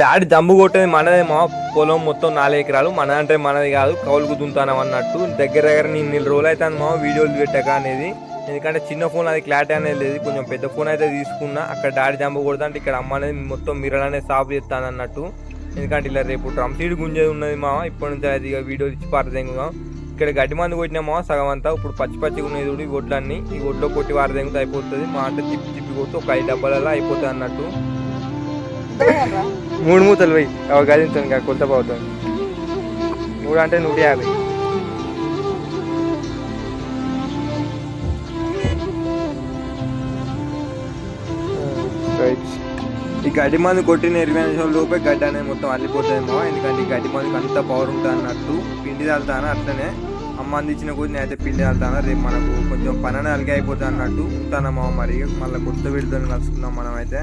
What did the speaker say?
Daddy జంబు కొట్టేది మనదే మా పొలం మొత్తం నాలుగు ఎకరాలు. మన అంటే మనది కాదు కౌలుకు దుంతానం అన్నట్టు. దగ్గర దగ్గర నేను నెల రోజులు అవుతాను మా వీడియోలు పెట్టక అనేది. ఎందుకంటే చిన్న ఫోన్ అది క్లారిటీ అనేది లేదు. కొంచెం పెద్ద ఫోన్ అయితే తీసుకున్నా అక్కడ డాడీ జంబు కొడతా అంటే ఇక్కడ అమ్మ అనేది మొత్తం మిర్రర్ అనేది సాఫ్ చేస్తాను అన్నట్టు. ఎందుకంటే ఇలా రేపు డ్రమ్ సీడ్ గుంజేది ఉన్నది మా ఇప్పటి నుంచి అది ఇక వీడియో ఇచ్చి పారదెంగుదాం ఇక్కడ గడ్డి మందు కొట్టినామా సగం అంతా ఇప్పుడు పచ్చి పచ్చిగా ఉన్నది చూడు ఈ ఒడ్లన్నీ ఈ ఒడ్లో కొట్టి వారదెంగితే అయిపోతుంది. మా అంటే తిప్పి తిప్పి కొట్టి ఒక ఐదు డబ్బాలలో అయిపోతుంది అన్నట్టు. మూడు మూతలు పోయి అవి గదించాను ఇంకా కొత్త పోతాం. మూడు అంటే నూట యాభై. రైట్. ఈ గడ్డి మందు కొట్టిన ఇరవై నిమిషాల లోపే గడ్డి అనేది మొత్తం అల్లిపోతుందేమో. ఎందుకంటే ఈ గడ్డి మందుకి అంత పవర్ ఉంటుంది అన్నట్టు పిండి తాగుతాను అట్లనే అమ్మ అందించిన కొద్ది నేనైతే పిండి తాగుతాను రేపు మనకు కొంచెం పని అలిగి అయిపోతుంది అన్నట్టు ఉంటానమ్మా మరి? మళ్ళీ కొత్త విడుదల కలుసుకుందాం మనం అయితే